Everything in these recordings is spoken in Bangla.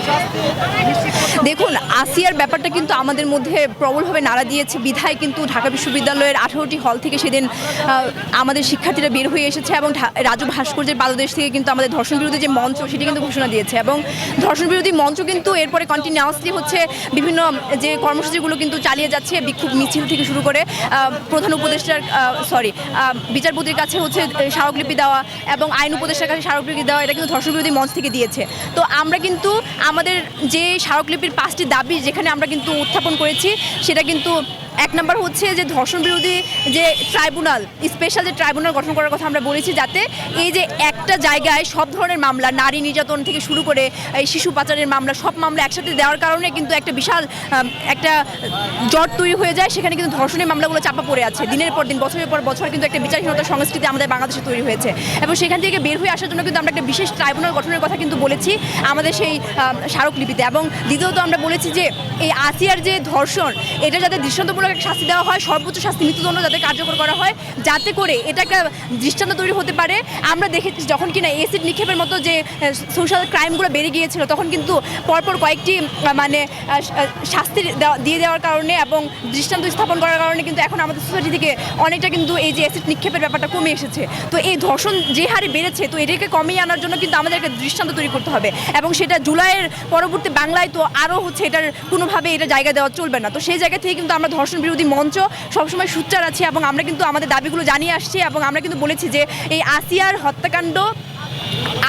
শাস্তি দেখুন, আসিয়ার ব্যাপারটা কিন্তু আমাদের মধ্যে প্রবলভাবে নাড়া দিয়েছে। বিধায় কিন্তু ঢাকা বিশ্ববিদ্যালয়ের আঠারোটি হল থেকে সেদিন আমাদের শিক্ষার্থীরা বের হয়ে এসেছে এবং রাজু ভাস্কর্যের পাদদেশ থেকে কিন্তু আমাদের ধর্ষণ বিরোধী যে মঞ্চ, সেটি কিন্তু ঘোষণা দিয়েছে। এবং ধর্ষণ বিরোধী মঞ্চ কিন্তু এরপরে কন্টিনিউয়াসলি হচ্ছে বিভিন্ন যে কর্মসূচিগুলো কিন্তু চালিয়ে যাচ্ছে, বিক্ষোভ মিছিল থেকে শুরু করে প্রধান উপদেষ্টার সরি বিচারপতির কাছে হচ্ছে স্মারকলিপি দেওয়া এবং আইন উপদেষ্টার কাছে স্মারকলিপি দেওয়া, এটা কিন্তু ধর্ষণ বিরোধী মঞ্চ থেকে দিয়েছে। তো আমরা কিন্তু আমাদের যে স্মারকলিপির পাঁচটি দাবি যেখানে আমরা কিন্তু উত্থাপন করেছি, সেটা কিন্তু এক নম্বর হচ্ছে যে ধর্ষণ বিরোধী যে ট্রাইব্যুনাল, স্পেশাল যে ট্রাইব্যুনাল গঠন করার কথা আমরা বলেছি, যাতে এই যে একটা জায়গায় সব ধরনের মামলা, নারী নির্যাতন থেকে শুরু করে এই শিশু পাচারের মামলা, সব মামলা একসাথে দেওয়ার কারণে কিন্তু একটা বিশাল একটা জট তৈরি হয়ে যায়। সেখানে কিন্তু ধর্ষণের মামলাগুলো চাপা পড়ে আছে। দিনের পর দিন, বছরের পর বছর কিন্তু একটা বিচারহীনতার সংস্কৃতি আমাদের বাংলাদেশে তৈরি হয়েছে। এবং সেখান থেকে বের হয়ে আসার জন্য কিন্তু আমরা একটা বিশেষ ট্রাইব্যুনাল গঠনের কথা কিন্তু বলেছি আমাদের সেই স্মারকলিপিতে। এবং দ্বিতীয়ত আমরা বলেছি যে, এই আসিয়ার যে ধর্ষণ, এটা যাতে দৃষ্টান্তমূলক একটা শাস্তি দেওয়া হয়, সর্বোচ্চ শাস্তি মৃত্যুদণ্ড যাতে কার্যকর করা হয়, যাতে করে এটা একটা দৃষ্টান্ত তৈরি হতে পারে। আমরা দেখেছি যখন কিনা এসিড নিক্ষেপের মতো যে সোশ্যাল ক্রাইমগুলো বেড়ে গিয়েছিল, তখন কিন্তু পরপর কয়েকটি মানে শাস্তি দিয়ে দেওয়ার কারণে এবং দৃষ্টান্ত স্থাপন করার কারণে কিন্তু এখন আমাদের সোসাইটি থেকে অনেকটা কিন্তু এই যে অ্যাসিড নিক্ষেপের ব্যাপারটা কমে এসেছে। তো এই ধর্ষণ যে হারে বেড়েছে, তো এটাকে কমিয়ে আনার জন্য কিন্তু আমাদেরকে দৃষ্টান্ত তৈরি করতে হবে এবং সেটা জুলাইয়ের পরবর্তী বাংলায় তো আরও হচ্ছে এটার কোনোভাবে এটা জায়গা দেওয়া চলবে না। তো সেই জায়গা থেকে কিন্তু আমরা ধর্ষণ বিরোধী মঞ্চ সবসময় সুচ্চার আছি এবং আমরা কিন্তু আমাদের দাবিগুলো জানিয়ে আসছি এবং আমরা কিন্তু বলেছি যে এই আসিয়ার হত্যাকাণ্ড 쭉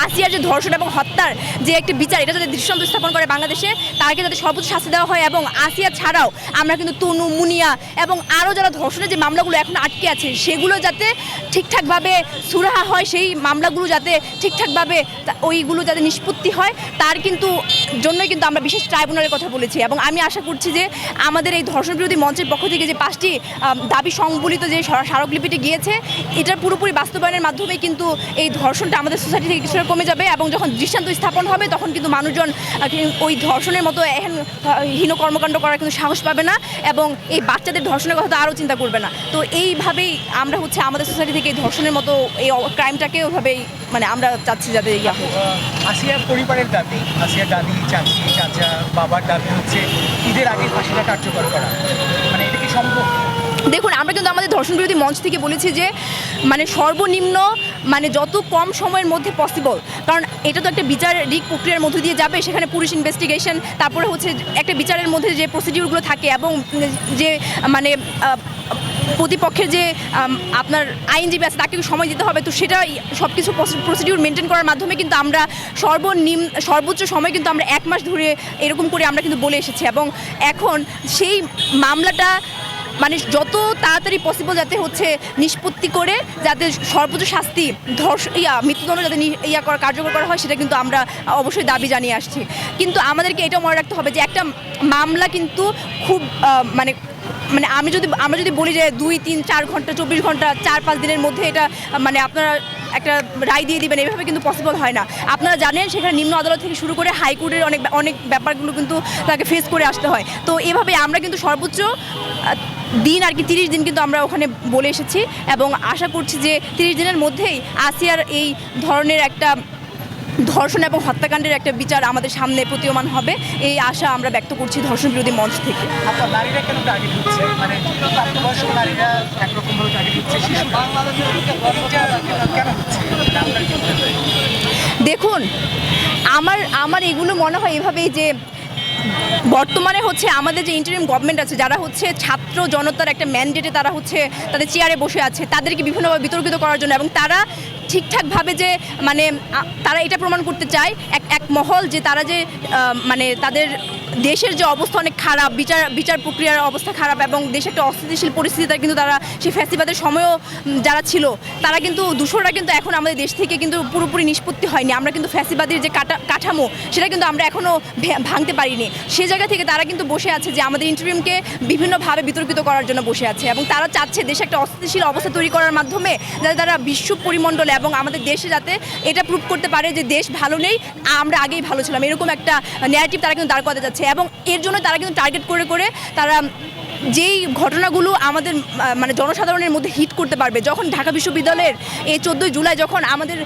আসিয়ার যে ধর্ষণ এবং হত্যার যে একটি বিচার, এটা যাতে দৃষ্টান্ত স্থাপন করে বাংলাদেশে, তাকে যাতে সর্বোচ্চ শাস্তি দেওয়া হয় এবং আসিয়া ছাড়াও আমরা কিন্তু তনু, মুনিয়া এবং আরও যারা ধর্ষণের যে মামলাগুলো এখন আটকে আছে, সেগুলো যাতে ঠিকঠাকভাবে সুরাহা হয়, সেই মামলাগুলো যাতে ঠিকঠাকভাবে ওইগুলো যাতে নিষ্পত্তি হয়, তার কিন্তু জন্যই কিন্তু আমরা বিশেষ ট্রাইব্যুনালের কথা বলেছি। এবং আমি আশা করছি যে আমাদের এই ধর্ষণ বিরোধী মঞ্চের পক্ষ থেকে যে পাঁচটি দাবি সংবলিত যে স্মারকলিপিটি গিয়েছে, এটার পুরোপুরি বাস্তবায়নের মাধ্যমে কিন্তু এই ধর্ষণটা আমাদের সোসাইটি থেকে কিছুটা কমে যাবে এবং যখন দৃষ্টান্ত স্থাপন হবে, তখন কিন্তু মানুষজন ওই ধর্ষণের মতো হীন কর্মকাণ্ড করার কিন্তু সাহস পাবে না এবং এই বাচ্চাদের ধর্ষণের কথা তো আরও চিন্তা করবে না। তো এইভাবেই আমরা হচ্ছে আমাদের সোসাইটি থেকে এই ধর্ষণের মতো এই ক্রাইমটাকে ওইভাবেই মানে আমরা চাচ্ছি যাতে ইয়া হোক। আসিয়ার পরিবারের দাবি, আসিয়ার দাদি চাচি, চাচা, বাবার দাবি হচ্ছে ঈদের আগে ফাঁসিটা কার্যকর করা মানে এটা কি সম্ভব দেখুন, আমরা কিন্তু আমাদের ধর্ষণ বিরোধী মঞ্চ থেকে বলেছি যে মানে সর্বনিম্ন মানে যত কম সময়ের মধ্যে পসিবল কারণ এটা তো একটা বিচারিক প্রক্রিয়ার মধ্যে দিয়ে যাবে, সেখানে পুলিশ ইনভেস্টিগেশন তারপরে হচ্ছে একটা বিচারের মধ্যে যে প্রসিডিউরগুলো থাকে এবং যে মানে প্রতিপক্ষের যে আপনার আইনজীবী আছে তাকে সময় দিতে হবে, তো সেটা সব কিছু প্রসিডিউর মেনটেন করার মাধ্যমে কিন্তু আমরা সর্বনিম্ন, সর্বোচ্চ সময় কিন্তু আমরা এক মাস ধরে এরকম করে আমরা কিন্তু বলে এসেছি এবং এখন সেই মামলাটা মানে যত তাড়াতাড়ি পসিবল যাতে হচ্ছে নিষ্পত্তি করে, যাতে সর্বোচ্চ শাস্তি ধর্ষ, ইয়া, মৃত্যুদণ্ড যাতে ইয়া করা কার্যকর করা হয়, সেটা কিন্তু আমরা অবশ্যই দাবি জানিয়ে আসছি। কিন্তু আমাদেরকে এটা মনে রাখতে হবে যে একটা মামলা কিন্তু খুব মানে মানে আমি যদি আমরা যদি বলি যে দুই, তিন, চার ঘণ্টা, চব্বিশ ঘণ্টা, চার, পাঁচ দিনের মধ্যে এটা মানে আপনারা একটা রায় দিয়ে দিবেন, এভাবে কিন্তু পসিবল হয় না। আপনারা জানেন সেখানে নিম্ন আদালত থেকে শুরু করে হাইকোর্টের অনেক অনেক ব্যাপারগুলো কিন্তু তাকে ফেস করে আসতে হয়। তো এভাবে আমরা কিন্তু সর্বোচ্চ দিন আর কি তিরিশ দিন কিন্তু আমরা ওখানে বলে এসেছি এবং আশা করছি যে তিরিশ দিনের মধ্যেই আসিয়ার এই ধরনের একটা ধর্ষণ এবং হত্যাকাণ্ডের একটা বিচার আমাদের সামনে প্রতীয়মান হবে। এই আশা আমরা ব্যক্ত করছি ধর্ষণ বিরোধী মঞ্চ থেকে। হচ্ছে? মানে? দেখুন আমার আমার এগুলো মনে হয় এভাবেই যে বর্তমানে হচ্ছে আমাদের যে ইন্টারিম গভর্নমেন্ট আছে যারা হচ্ছে ছাত্র জনতার একটা ম্যান্ডেটে তারা হচ্ছে তাদের চেয়ারে বসে আছে তাদেরকে বিভিন্নভাবে বিতর্কিত করার জন্য এবং তারা ঠিকঠাকভাবে যে মানে তারা এটা প্রমাণ করতে চায়, এক এক মহল যে তারা যে মানে তাদের দেশের যে অবস্থা অনেক খারাপ, বিচার বিচার প্রক্রিয়ার অবস্থা খারাপ এবং দেশে একটা অস্থিতিশীল পরিস্থিতি তার কিন্তু তারা সেই ফ্যাসিবাদের সময়ও যারা ছিল, তারা কিন্তু, দূষণরা কিন্তু এখন আমাদের দেশ থেকে কিন্তু পুরোপুরি নিষ্পত্তি হয়নি। আমরা কিন্তু ফ্যাসিবাদের যে কাটা, কাঠামো, সেটা কিন্তু আমরা এখনও ভাঙতে পারিনি। সে জায়গা থেকে তারা কিন্তু বসে আছে যে আমাদের ইন্টারভিউকে বিভিন্নভাবে বিতর্কিত করার জন্য বসে আছে এবং তারা চাচ্ছে দেশে একটা অস্থিতিশীল অবস্থা তৈরি করার মাধ্যমে যাতে তারা বিশ্ব পরিমণ্ডলে এবং আমাদের দেশে যাতে এটা প্রুভ করতে পারে যে দেশ ভালো নেই, আমরা আগেই ভালো ছিলাম। এরকম একটা ন্যারেটিভ তারা কিন্তু দাঁড় করাতে যাচ্ছে। এবং এর জন্য তারা কিন্তু টার্গেট করে করে তারা যেই ঘটনাগুলো আমাদের মানে জনসাধারণের মধ্যে হিট করতে পারবে। যখন ঢাকা বিশ্ববিদ্যালয়ের এই চোদ্দোই জুলাই যখন আমাদের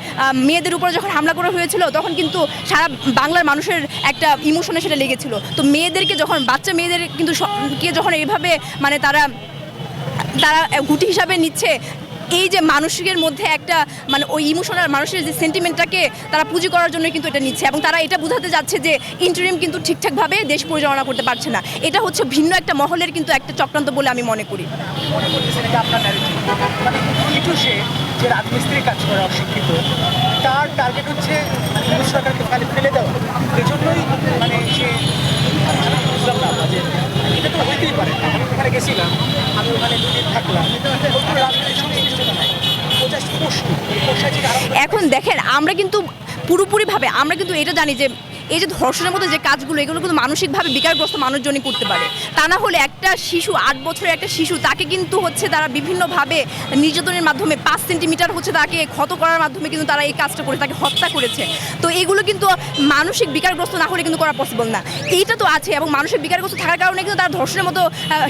মেয়েদের উপরে যখন হামলা করা হয়েছিল, তখন কিন্তু সারা বাংলার মানুষের একটা ইমোশনে সেটা লেগেছিল। তো মেয়েদেরকে যখন, বাচ্চা মেয়েদের কিন্তু কে যখন এইভাবে মানে তারা তারা গুটি হিসাবে নিচ্ছে এই যে মানসিকের মধ্যে একটা মানে ওই ইমোশনাল মানুষের যে সেন্টিমেন্টটাকে তারা পুঁজি করার জন্য কিন্তু এটা নিচ্ছে এবং তারা এটা বোঝাতে যাচ্ছে যে ইন্টারিম কিন্তু ঠিকঠাকভাবে দেশ পরিচালনা করতে পারছে না এটা হচ্ছে ভিন্ন একটা মহলের কিন্তু একটা চক্রান্ত বলে আমি মনে করি মনে মানে যে রাজমিস্ত্রি কাজ করে অশিক্ষিত তার টার্গেট হচ্ছে মানে সরকারকে ফেলে দেওয়া এজন্যই মানে সে বুঝলাম না হইতেই পারে। ওখানে গেছিলাম, আমি ওখানে দুদিন থাকলাম। এখন দেখেন, আমরা কিন্তু পুরোপুরিভাবে, আমরা কিন্তু এটা জানি যে এই যে ধর্ষণের মতো যে কাজগুলো, এগুলো কিন্তু মানসিকভাবে বিকারগ্রস্ত মানুষজনই করতে পারে। তা না হলে একটা শিশু, আট বছরের একটা শিশু, তাকে কিন্তু হচ্ছে তারা বিভিন্নভাবে নির্যাতনের মাধ্যমে পাঁচ সেন্টিমিটার হচ্ছে তাকে ক্ষত করার মাধ্যমে কিন্তু তারা এই কাজটা করে, তাকে হত্যা করেছে। তো এগুলো কিন্তু মানসিক বিকারগ্রস্ত না হলে কিন্তু করা পসিবল না। এইটা তো আছে এবং মানসিক বিকারগ্রস্ত থাকার কারণে কিন্তু তারা ধর্ষণের মতো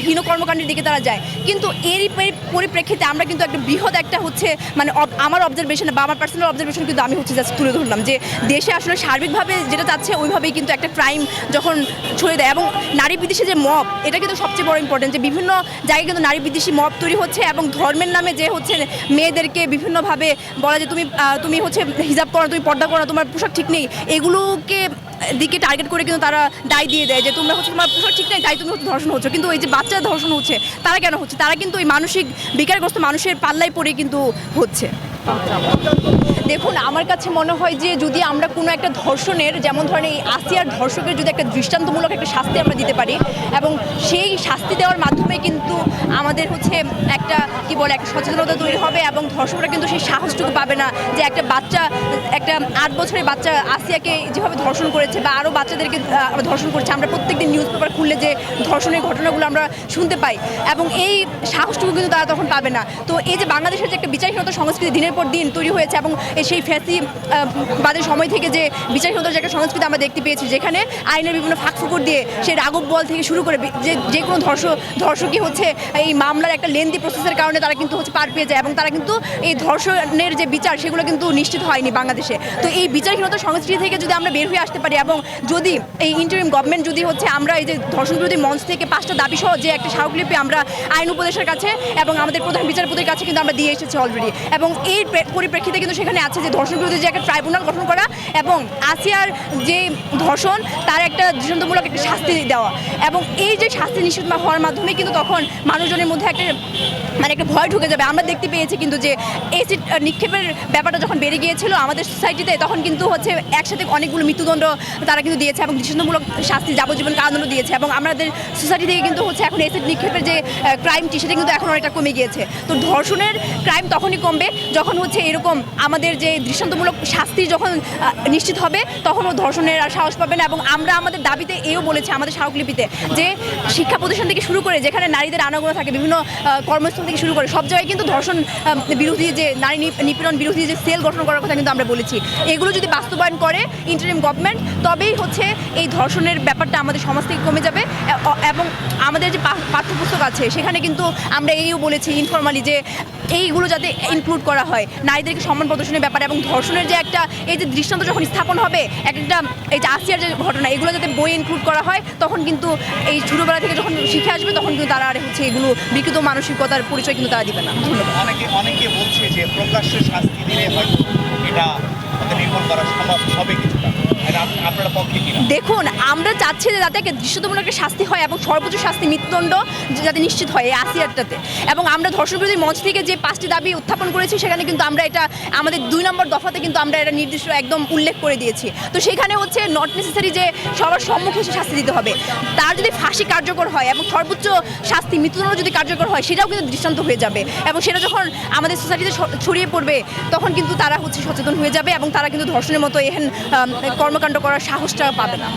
হীন কর্মকাণ্ডের দিকে তারা যায়। কিন্তু এরই পরিপ্রেক্ষিতে আমরা কিন্তু একটা বৃহৎ একটা হচ্ছে মানে আমার অবজারভেশন বা আমার পার্সোনাল অবজারভেশন কিন্তু আমি হচ্ছে জাস্ট তুলে ধরলাম যে দেশে আসলে সার্বিকভাবে যেটা চাচ্ছে ওইভাবেই কিন্তু একটা ক্রাইম যখন ছড়িয়ে দেয়। এবং নারী বিদেশি যে মব এটা কিন্তু সবচেয়ে বড় ইম্পর্টেন্ট যে বিভিন্ন জায়গায় কিন্তু নারী বিদেশি মব তৈরি হচ্ছে এবং ধর্মের নামে যে হচ্ছে মেয়েদেরকে বিভিন্নভাবে বলা যে তুমি তুমি হচ্ছে হিজাব করো, তুমি পর্দা করো তোমার পোশাক ঠিক নেই, এগুলোকে দিকে টার্গেট করে কিন্তু তারা দায় দিয়ে দেয় যে তোমরা হচ্ছে তোমার পোশাক ঠিক নেই, তাই তুমি হচ্ছে ধর্ষণ হচ্ছে। কিন্তু এই যে বাচ্চা ধর্ষণ হচ্ছে, তারা কেন হচ্ছে? তারা কিন্তু ওই মানসিক বিকারগ্রস্ত মানুষের পাল্লায় পড়ে কিন্তু হচ্ছে। দেখুন, আমার কাছে মনে হয় যে যদি আমরা কোনো একটা ধর্ষণের, যেমন ধরেন এই আসিয়ার ধর্ষকের যদি একটা দৃষ্টান্তমূলক একটা শাস্তি আমরা দিতে পারি, এবং সেই শাস্তি দেওয়ার মাধ্যমে কিন্তু আমাদের হচ্ছে একটা, কি বলে, একটা সচেতনতা তৈরি হবে এবং ধর্ষকরা কিন্তু সেই সাহসটুকু পাবে না যে একটা বাচ্চা, একটা আট বছরের বাচ্চা আসিয়াকে যেভাবে ধর্ষণ করেছে বা আরও বাচ্চাদেরকে ধর্ষণ করেছে। আমরা প্রত্যেকদিন নিউজ পেপার খুললে যে ধর্ষণের ঘটনাগুলো আমরা শুনতে পাই এবং এই সাহসটুকু কিন্তু তারা তখন পাবে না। তো এই যে বাংলাদেশের যে একটা বিচারহীনতা সংস্কৃতি দিনের পর দিন তৈরি হয়েছে এবং সেই ফ্যাসি বাদের সময় থেকে যে বিচারহীনতার যে একটা সংস্কৃতি আমরা দেখতে পেয়েছি, যেখানে আইনের বিভিন্ন ফাঁকফুকর দিয়ে সেই রাগব বল থেকে শুরু করে যে যে কোনো ধর্ষ, ধর্ষকই হচ্ছে এই মামলার একটা লেন্দি প্রসেসের কারণে তারা কিন্তু হচ্ছে পার পেয়ে যায় এবং তারা কিন্তু এই ধর্ষণের যে বিচার সেগুলো কিন্তু নিশ্চিত হয়নি বাংলাদেশে। তো এই বিচারহীনতা সংস্কৃতি থেকে যদি আমরা বের হয়ে আসতে পারি এবং যদি এই ইন্টারিম গভর্নমেন্ট যদি হচ্ছে আমরা এই যে ধর্ষণ বিরোধী মঞ্চ থেকে পাঁচটা দাবি সহ যে একটা স্মারকলিপি আমরা আইন উপদেশের কাছে এবং আমাদের প্রধান বিচারপতির কাছে কিন্তু আমরা দিয়ে এসেছি অলরেডি এবং এই পরিপ্রেক্ষিতে কিন্তু সেখানে আছে যে ধর্ষণ বিরোধী যে একটা ট্রাইব্যুনাল গঠন করা এবং আসিয়ার যে ধর্ষণ, তার একটা দৃষ্টান্তমূলক একটা শাস্তি দেওয়া। এবং এই যে শাস্তি নিশ্চিত হওয়ার মাধ্যমে কিন্তু তখন মানুষজনের মধ্যে একটা মানে একটা ভয় ঢুকে যাবে। আমরা দেখতে পেয়েছি কিন্তু যে এসিড নিক্ষেপের ব্যাপারটা যখন বেড়ে গিয়েছিল আমাদের সোসাইটিতে তখন কিন্তু হচ্ছে একসাথে অনেকগুলো মৃত্যুদণ্ড তারা কিন্তু দিয়েছে এবং দৃষ্টান্তমূলক শাস্তি, যাবজ্জীবন কারাদণ্ড দিয়েছে এবং আমাদের সোসাইটি থেকে কিন্তু হচ্ছে এখন এসিড নিক্ষেপের যে ক্রাইমটি সেটা কিন্তু এখন অনেকটা কমে গিয়েছে। তো ধর্ষণের ক্রাইম তখনই কমবে যখন হচ্ছে এরকম আমাদের যে দৃষ্টান্তমূলক শাস্তি যখন নিশ্চিত হবে, তখন ও ধর্ষণের আর সাহস পাবে না এবং আমরা আমাদের দাবিতে এও বলেছি আমাদের স্মারকলিপিতে যে শিক্ষা প্রতিষ্ঠান থেকে শুরু করে যেখানে নারীদের আনাগোনা থাকে, বিভিন্ন কর্মস্থল থেকে শুরু করে সব জায়গায় কিন্তু ধর্ষণ বিরোধী যে নারী নিপীড়ন বিরোধী যে সেল গঠন করার কথা কিন্তু আমরা বলেছি। এগুলো যদি বাস্তবায়ন করে ইন্টারিম গভর্নমেন্ট তবেই হচ্ছে এই ধর্ষণের ব্যাপারটা আমাদের সমাজ থেকে কমে যাবে। এবং আমাদের যে পাঠ্যপুস্তক আছে, সেখানে কিন্তু আমরা এইও বলেছি ইনফরমালি যে এইগুলো যাতে ইনক্লুড করা হয়। নারীদেরকে সম্মান প্রদর্শনের ব্যাপারে এবং ধর্ষণের যে একটা এই যে দৃষ্টান্ত যখন স্থাপন হবে, এক একটা এই যে আসিয়ার যে ঘটনা, এগুলো যাতে বই ইনক্লুড করা হয়, তখন কিন্তু এই ছোটোবেলা থেকে যখন শিখে আসবে, তখন কিন্তু তারা আর হচ্ছে এগুলো বিকৃত মানসিকতার পরিচয় কিন্তু তারা দিবে না। অনেকে অনেকে বলছে যে প্রকাশ্য শাস্তি দিলে হয়তো এটা নির্ভর করা সম্ভব হবে দেখুন আমরা চাচ্ছি যে যাতে দৃশ্যতমূলক একটা শাস্তি হয় এবং সর্বোচ্চ শাস্তি মৃত্যুদণ্ড যাতে নিশ্চিত হয় এই আসিয়ারটাতে। এবং আমরা ধর্ষণ বিরোধী মঞ্চ থেকে যে পাঁচটি দাবি উত্থাপন করেছি সেখানে কিন্তু আমরা এটা আমাদের দুই নম্বর দফাতে কিন্তু আমরা এটা নির্দিষ্ট একদম উল্লেখ করে দিয়েছি। তো সেখানে হচ্ছে নট নেসেসারি যে সবার সম্মুখে এসে শাস্তি দিতে হবে। তার যদি ফাঁসি কার্যকর হয় এবং সর্বোচ্চ শাস্তি মৃত্যুদণ্ড যদি কার্যকর হয় সেটাও কিন্তু দৃষ্টান্ত হয়ে যাবে। এবং সেটা যখন আমাদের সোসাইটিতে ছড়িয়ে পড়বে তখন কিন্তু তারা হচ্ছে সচেতন হয়ে যাবে এবং তারা কিন্তু ধর্ষণের মতো এহেন আম, কর্মকাণ্ড করার সাহসটা পাবে না।